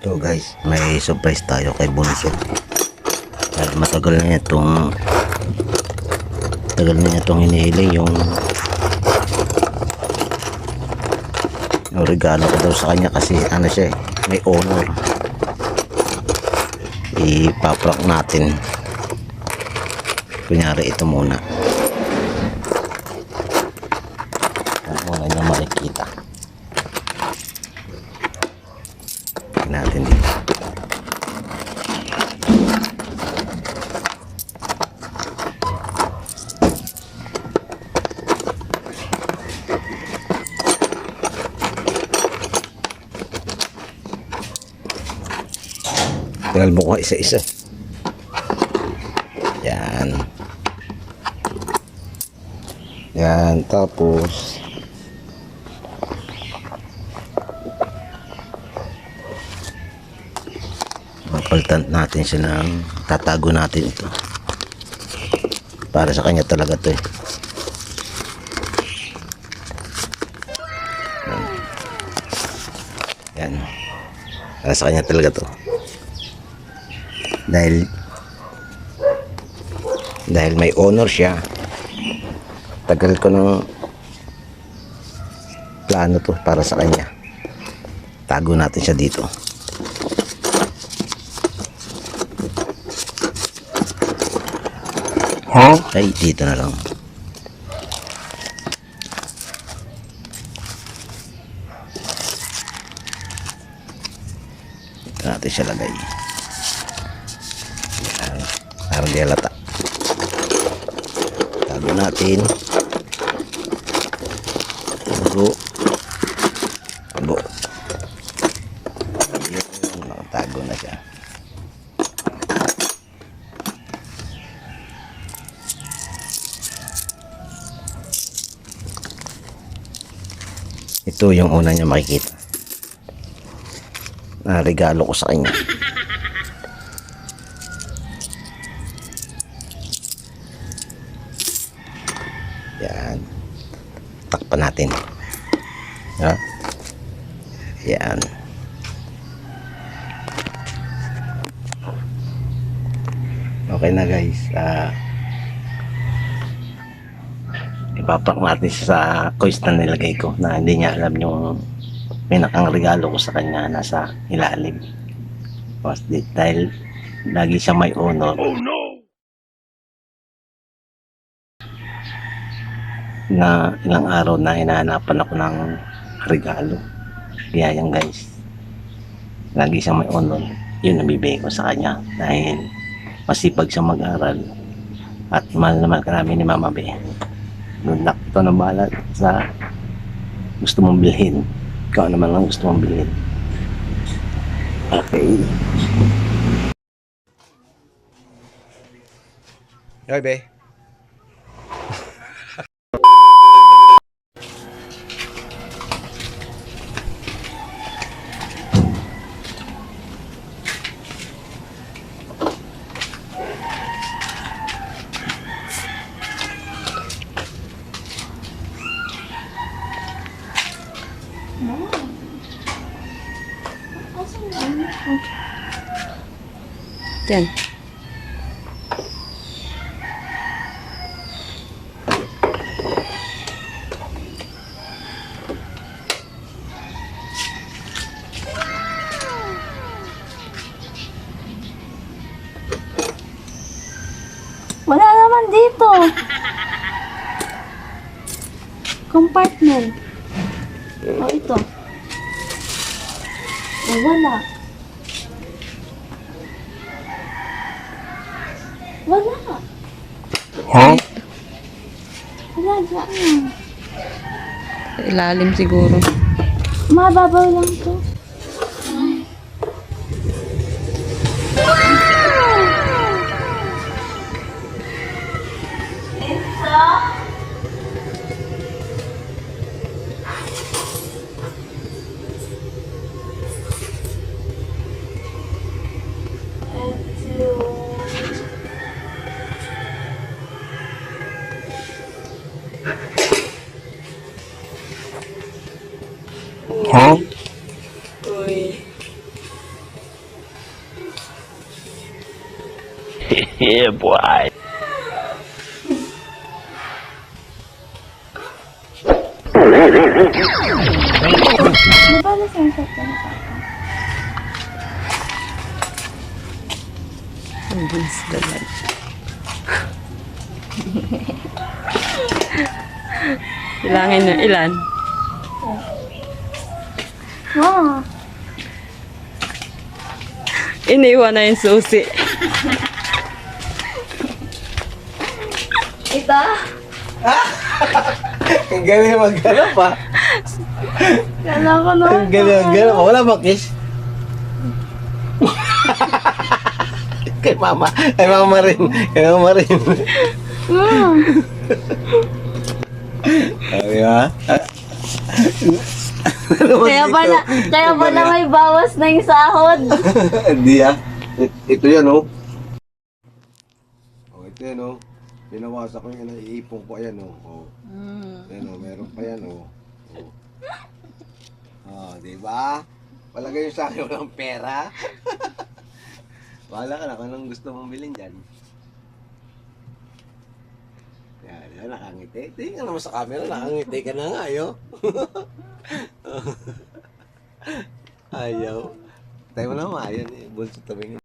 So guys, may surprise tayo kay Bunso. Dahil matagal na itong tagal na niya itong hinihiling yung yung regalo ko daw sa kanya kasi ano siya eh, may honor. Ipaprank natin. Kunyari ito muna. Ang muna niya makikita. Tingnan natin dito. Tingnan mo ko isa-isa. Yan. Yan. Tapos, mapalitan natin siya ng tatago natin ito. Para sa kanya talaga to eh. Yan. Para sa kanya talaga to dahil dahil may honor siya tagal ko ng plano to para sa kanya tago natin siya dito Huh? ay dito na lang dito natin siya lagay. Para di halata tago natin. Tago. Tago. Ayun, nakatago na siya. Ito yung una niya makikita. Na regalo ko sa kanya yan takpan natin ha yan. Okay na guys. Ah ipapak natin sa coins na nilagay ko na hindi niya alam yung pinakang regalo ko sa kanya nasa ilalim. Di- dahil lagi siya may honor. Oh no! na ilang araw na hinahanapan ako ng regalo kaya yan guys. Lagi siyang may honor. Yun nabibigay ko sa kanya dahil masipag siya mag-aral. At mahal naman ka namin ni Mama Be. Good luck ito na bahala sa gusto mong bilhin. Ikaw naman lang gusto mong bilhin. Okay. Yoy, be. Yan. Wala naman dito. Compartment. O ito. O wala. Wala. Huh? Wala dyan. Ilalim siguro. Mababaw lang to. hả cười yeah boy Ne var sen saçlarını Bunu istemem. ilan ngayon, ilan? Wow. Iniwan na yung susi. Ito? Ang galing maghanap ha. Kala ko na. Ang galing maghanap. Wala ba kiss? Kay mama. Kay mama rin. Kay mama rin. Mm. Sabi ha? Kaya pala, kaya pala may bawas na yung sahod. Hindi ah. Ito yan oh. Oh, ito yan oh. Binawasan ko yung naiipon ko ayan oh. Oh. Ayan oh, meron pa yan oh. Oh, oh di ba? Palagay yung sa akin walang pera. Wala ka na kung anong gusto mong bilhin dyan. Yan, yan, nakangiti. Tingnan naman sa camera, nakangiti ka na nga, ayo. Ayaw. Tayo mo naman, ayun eh. Bunso tabing